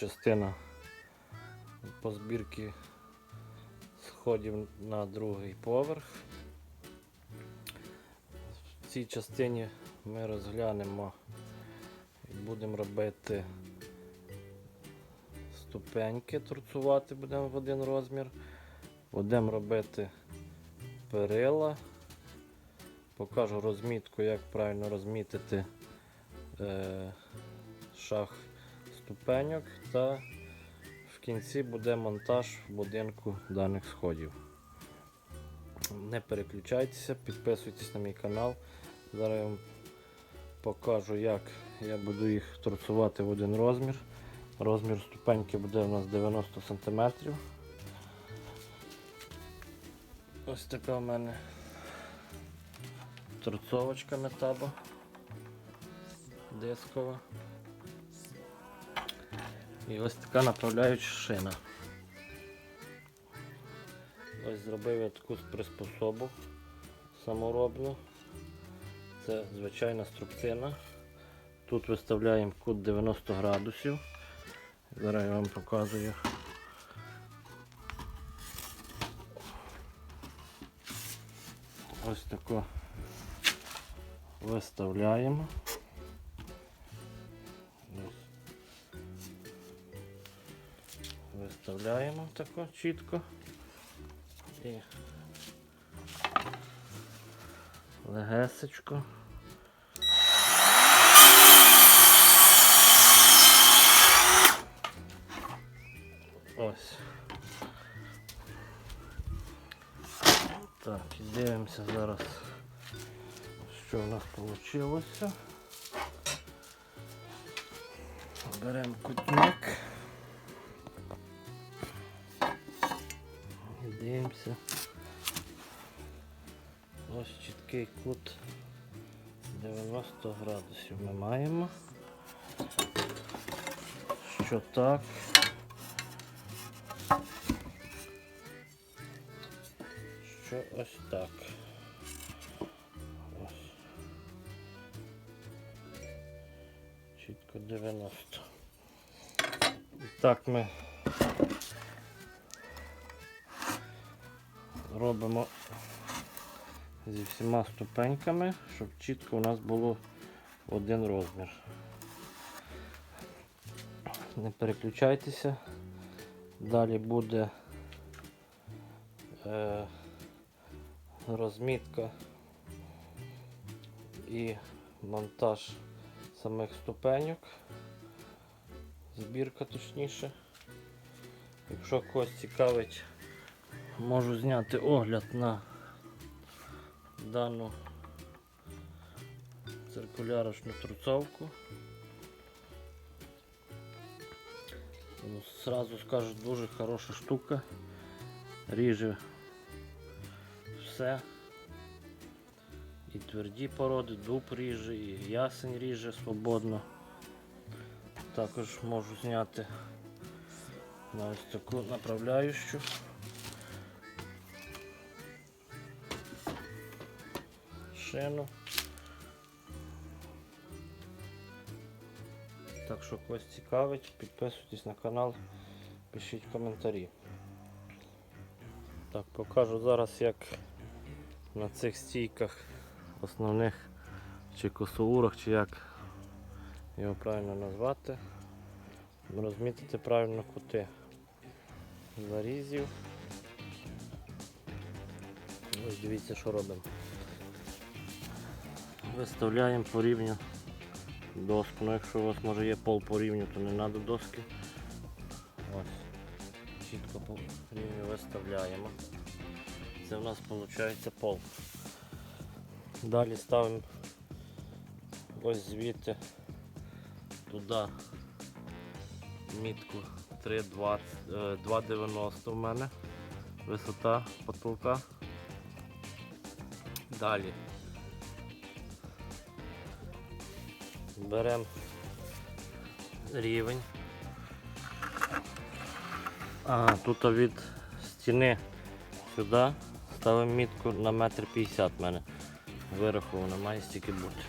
частина по збірці сходів на другий поверх. В цій частині ми розглянемо і будемо робити ступеньки, торцувати будемо в один розмір. Будемо робити перила. Покажу розмітку, як правильно розмітити е, шах ступеньок та в кінці буде монтаж будинку даних сходів. Не переключайтеся, підписуйтесь на мій канал. Зараз я вам покажу, як я буду їх торцувати в один розмір. Розмір ступеньки буде у нас 90 см. Ось така в мене торцовочка метаба дискова. І ось така направляюча шина. Ось зробив я таку приспособу саморобну. Це звичайна струбцина. Тут виставляємо кут 90 градусів. Зараз я вам показую. Ось таку виставляємо. Виставляємо тако чітко і легесечко. Ось. Так, дивимося зараз, що в нас вийшло. Беремо кутник. Дивимося. Ось чіткий кут 90 градусів ми маємо. Що так. Що ось так. Ось. Чітко 90. І так ми робимо зі всіма ступеньками, щоб чітко у нас було один розмір. Не переключайтеся. Далі буде е, розмітка і монтаж самих ступеньок. Збірка точніше. Якщо когось цікавить, можу зняти огляд на дану циркулярочну труцовку. Ну, Сразу скажу, дуже хороша штука. Ріже все. І тверді породи, дуб ріже, і ясень ріже свободно. Також можу зняти на ось таку направляючу. Шину. Так що когось цікавить, підписуйтесь на канал, пишіть коментарі. Так, покажу зараз, як на цих стійках основних чи косоурах, чи як його правильно назвати, розмітити правильно кути зарізів. Ось дивіться, що робимо. Виставляємо по рівню доску. Ну, якщо у вас може є пол по рівню, то не треба доски. Ось. Чітко по рівню виставляємо. Це в нас виходить пол. Далі ставимо ось звідти туди мітку 3,20, е, 2,90 в мене висота потолка. Далі беремо рівень. А, тут від стіни сюди ставимо мітку на метр п'ятдесят мене. Вираховано, має стільки бути.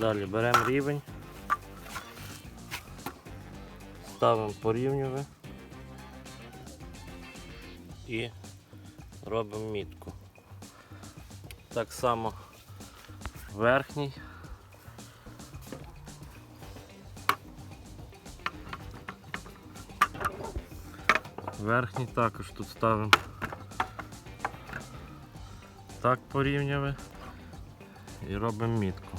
Далі беремо рівень. ставимо порівнюве і робимо мітку. Так само верхній. Верхній також тут ставимо так порівнюве і робимо мітку.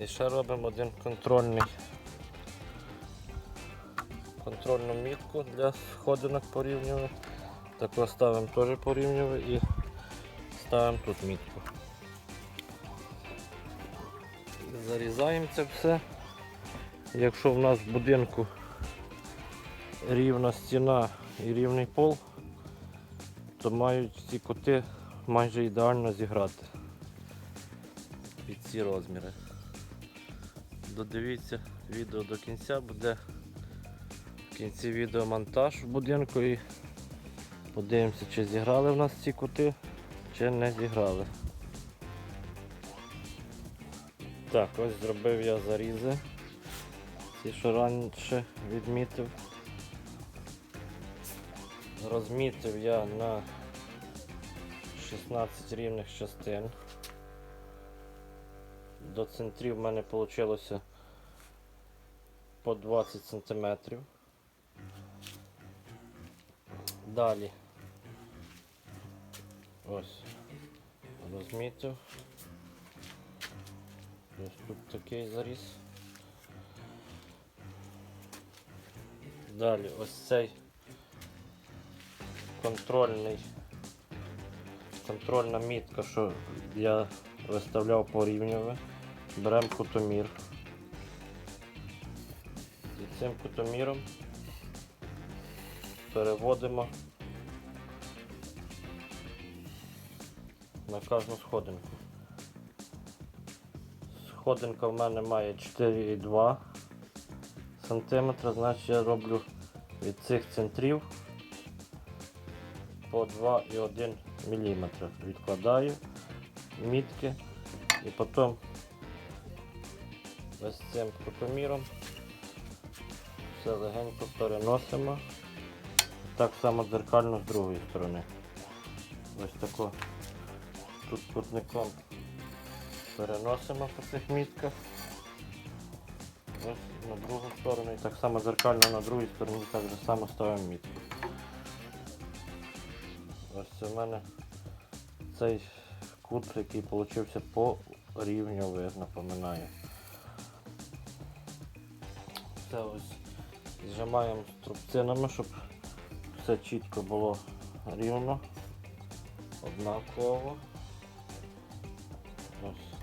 І ще робимо один контрольний контрольну мітку для сходинок порівнюве. Тако ставимо теж порівнюве і ставимо тут мітку. Зарізаємо це все. Якщо в нас в будинку рівна стіна і рівний пол, то мають ці кути майже ідеально зіграти під ці розміри. Додивіться відео до кінця, буде в кінці відео монтаж в будинку і подивимося, чи зіграли в нас ці кути, чи не зіграли. Так, ось зробив я зарізи. Ці, що раніше відмітив. Розмітив я на 16 рівних частин. До центрів в мене вийшло по 20 см. Далі ось розмітив. Ось тут такий заріз. Далі ось цей контрольний контрольна мітка, що я виставляв порівнюве. Беремо кутомір. І цим кутоміром переводимо на кожну сходинку. Сходинка в мене має 4,2 см, значить я роблю від цих центрів по 2,1 мм. Відкладаю мітки і потім ось цим кутоміром все легенько переносимо. Так само дзеркально з другої сторони. Ось тако тут кутником переносимо по цих мітках. Ось на другу сторону і так само дзеркально на другій стороні так само ставимо мітку. Це в мене цей кут, який вийшов по рівню, напоминаю. Це ось зжимаємо струбцинами, щоб все чітко було рівно, однаково. Ось.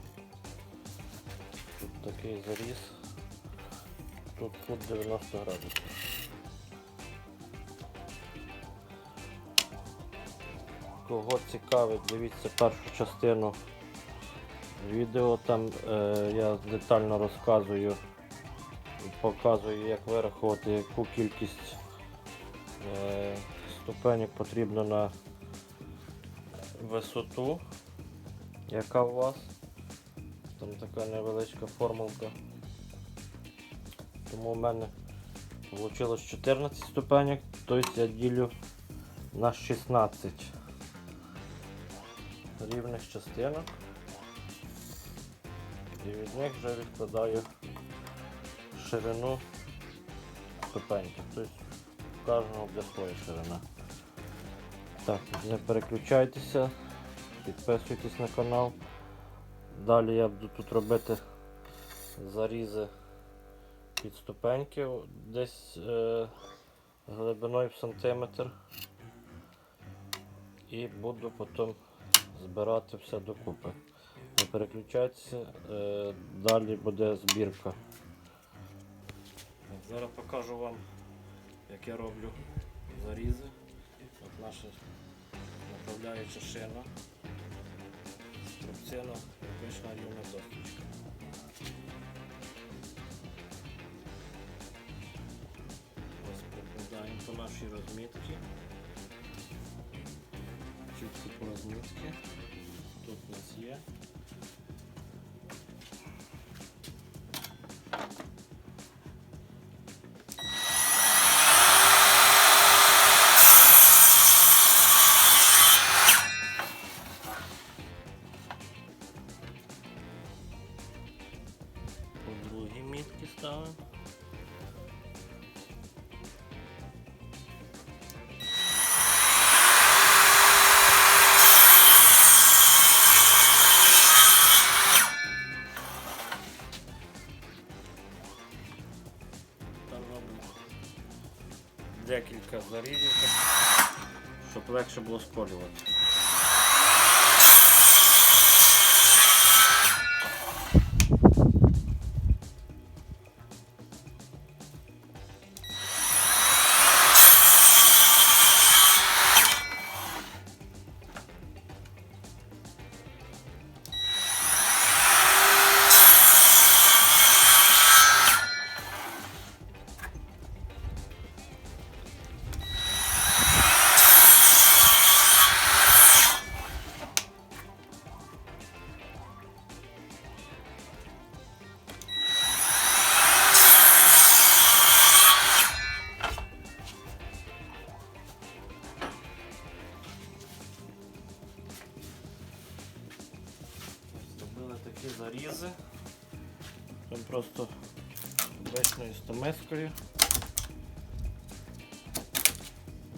Тут такий заріз. Тут кут 90 градусів. Кого цікавить, дивіться першу частину відео. Там е, я детально розказую і показую, як вирахувати, яку кількість е, ступенек потрібно на висоту, яка у вас. Там така невеличка формулка. Тому у мене вийшло 14 ступенек, тобто я ділю на 16 рівних частинок і від них вже відкладаю ширину ступеньки. Тобто у кожного буде своя ширина. Так, не переключайтеся, підписуйтесь на канал. Далі я буду тут робити зарізи під ступеньки десь е, глибиною в сантиметр. І буду потім збирати все докупи. Не переключайтеся, е, далі буде збірка. Зараз покажу вам, як я роблю зарізи. От наша направляюча шина, струбцина, пишна рівна досточка. Ось прикладаємо по нашій розмітці. Чітко по розмітці. Тут у нас є. Зарізів, щоб легше було сколювати.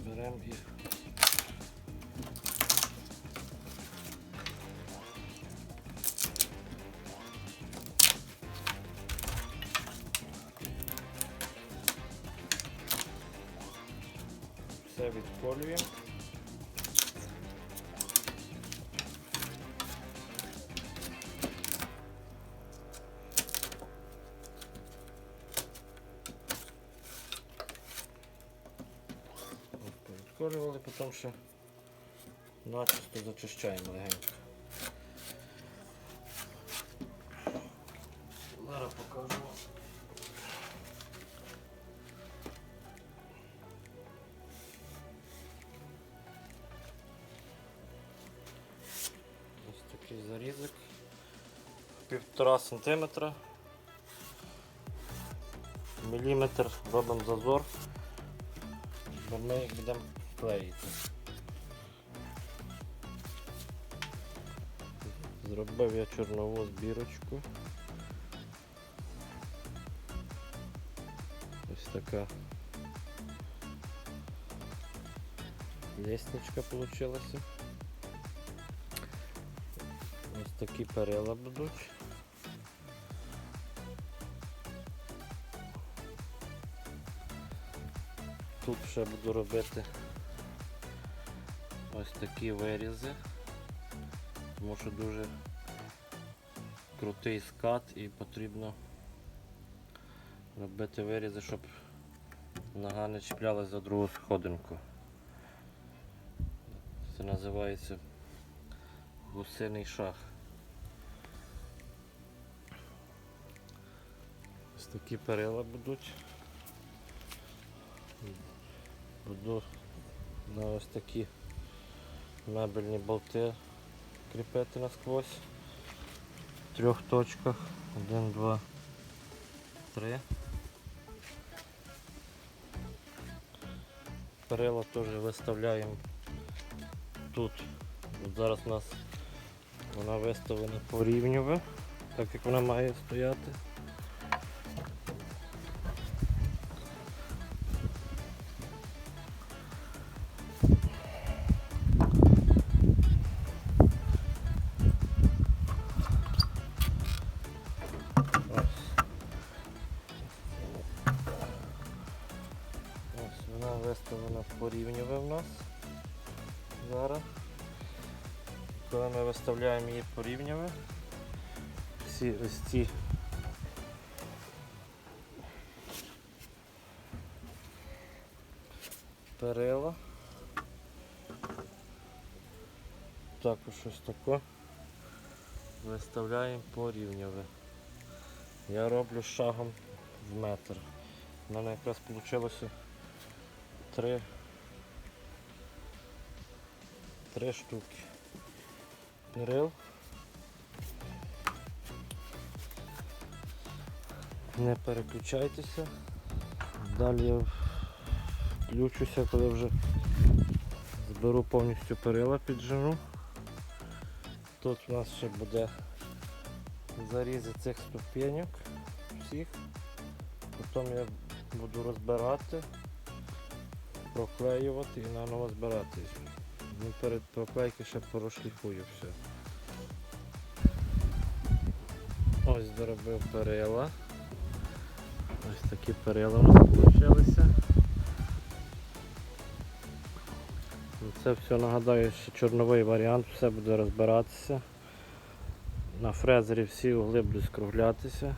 Беремо і все відколюємо. От, Повідколювали, потім ще начисто зачищаємо легенько. Зараз покажу. Ось такий зарізик. Півтора сантиметра. Міліметр робимо зазор бо ми будемо клеїти. Зробив я чорнову збірочку. Ось така лестничка получилася. Ось такі перила будуть. Тут ще буду робити ось такі вирізи, тому що дуже крутий скат і потрібно робити вирізи, щоб нога не чіплялась за другу сходинку. Це називається гусиний шах. Ось такі перила будуть. Буду на ось такі мебельні болти кріпити насквозь. В трьох точках. Один, два, три. Перила теж виставляємо тут. От зараз у нас вона виставлена порівнюве, так як вона має стояти. Зараз. Коли ми виставляємо її порівнюве, всі ось ці перила. Також ось тако виставляємо порівнюве. Я роблю шагом в метр. У мене якраз вийшло три, три штуки. Перил. Не переключайтеся. Далі я включуся, коли вже зберу повністю перила піджену. Тут у нас ще буде зарізи цих ступеньок всіх. Потім я буду розбирати, проклеювати і наново збирати. Ну, перед проклейки ще прошліфую все. Ось доробив перила. Ось такі перила у нас вийшли. Це все нагадаю, що чорновий варіант, все буде розбиратися. На фрезері всі угли будуть скруглятися.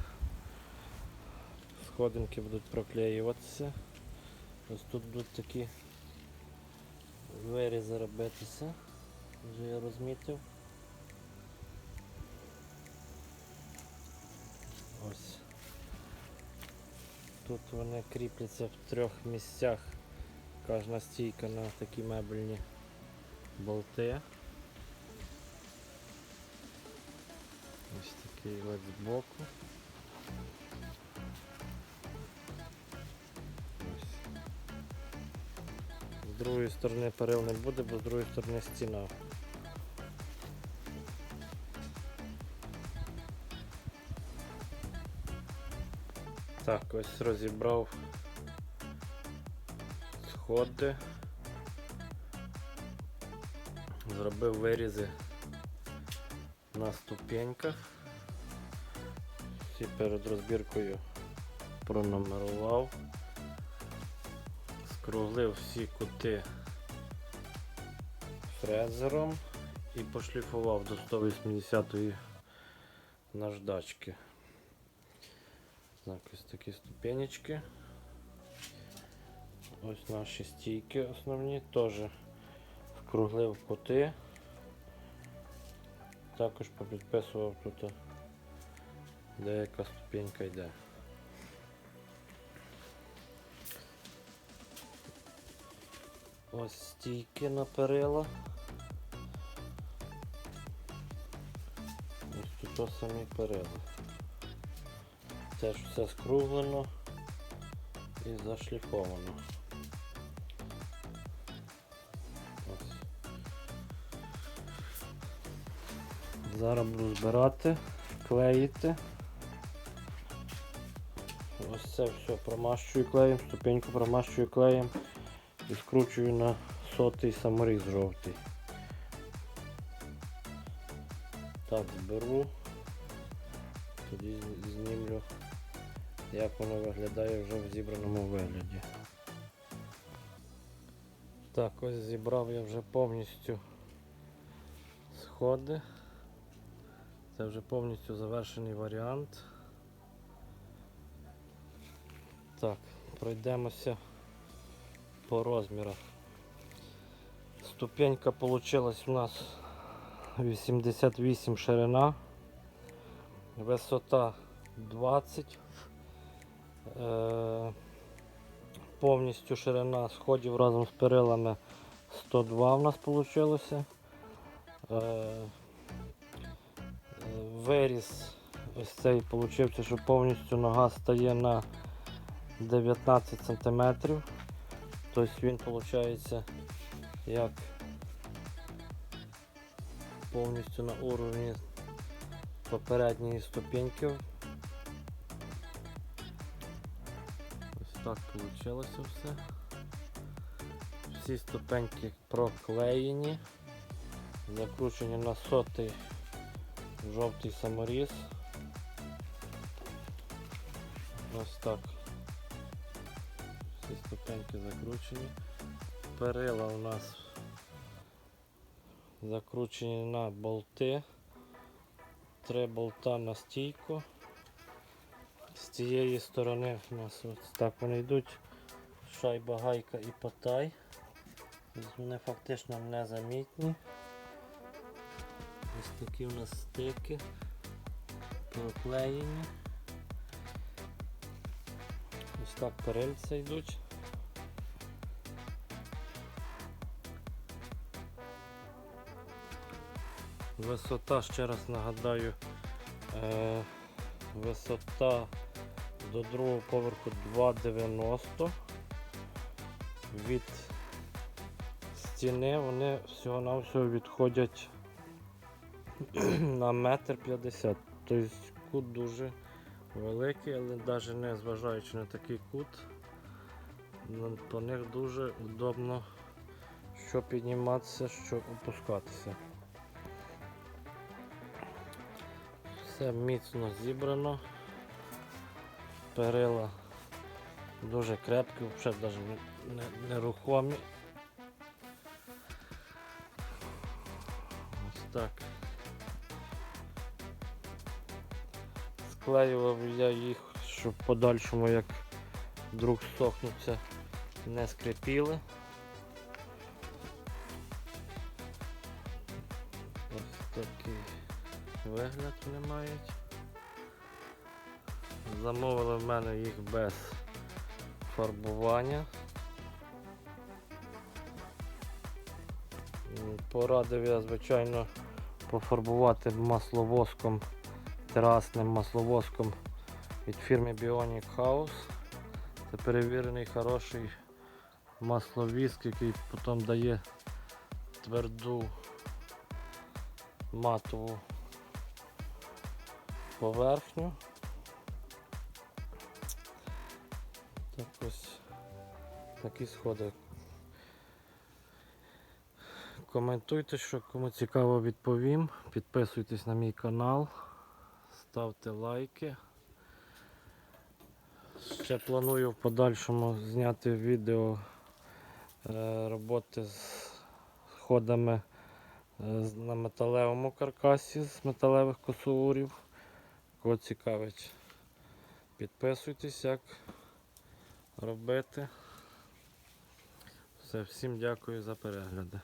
Сходинки будуть проклеюватися. Ось тут будуть такі вирізи робитися. Вже я розмітив. Ось. Тут вони кріпляться в трьох місцях. Кожна стійка на такі мебельні болти. Ось такий от збоку. З другої сторони перил не буде, бо з другої сторони стіна. Так, ось розібрав сходи. Зробив вирізи на ступеньках. Всі перед розбіркою пронумерував. Скруглив всі кути фрезером і пошліфував до 180 наждачки. Так, ось такі ступенечки. Ось наші стійки основні, теж вкруглив кути. Також попідписував тут деяка ступенька йде. Ось стійки на перила. Ось тут самі перила. Теж все скруглено і зашліфовано. Ось. Зараз буду збирати, клеїти. Ось це все промащую клеєм, ступеньку промащую клеєм і скручую на сотий саморіз жовтий. Так, зберу, тоді знімлю, як воно виглядає вже в зібраному вигляді. Так, ось зібрав я вже повністю сходи. Це вже повністю завершений варіант. Так, пройдемося по розмірах. Ступенька получилась у нас 88 ширина, висота 20, е, повністю ширина сходів разом з перилами 102 у нас вийшло. Е, виріс ось цей получився, що повністю нога стає на 19 см. Тобто він виходить як повністю на уровні попередньої ступеньки. Ось так вийшло все. Всі ступеньки проклеєні, закручені на сотий жовтий саморіз. Ось так. Всі ступеньки закручені. Перила у нас закручені на болти. Три болта на стійку. З цієї сторони у нас ось так вони йдуть. Шайба, гайка і потай. Вони фактично незамітні. Ось такі у нас стики проклеєні. Ось так перильця йдуть. Висота, ще раз нагадаю, е, висота до другого поверху 2,90. Від стіни вони всього-навсього відходять на метр п'ятдесят. Тобто дуже великий, але навіть не зважаючи на такий кут, по них дуже удобно що підніматися, що опускатися. Все міцно зібрано. Перила дуже крепкі, взагалі навіть не- не- нерухомі. так. Склеював я їх, щоб в подальшому, як вдруг сохнуться, не скрипіли. Ось такий вигляд вони мають. Замовили в мене їх без фарбування. Порадив я, звичайно, пофарбувати масловоском, терасним масловоском від фірми Bionic House. Це перевірений хороший масловіск, який потім дає тверду матову поверхню. Так ось такі сходи. Коментуйте, що кому цікаво відповім. Підписуйтесь на мій канал, ставте лайки. Ще планую в подальшому зняти відео е, роботи з сходами е, на металевому каркасі з металевих косоурів. Кого цікавить, підписуйтесь, як робити. Все, всім дякую за перегляди.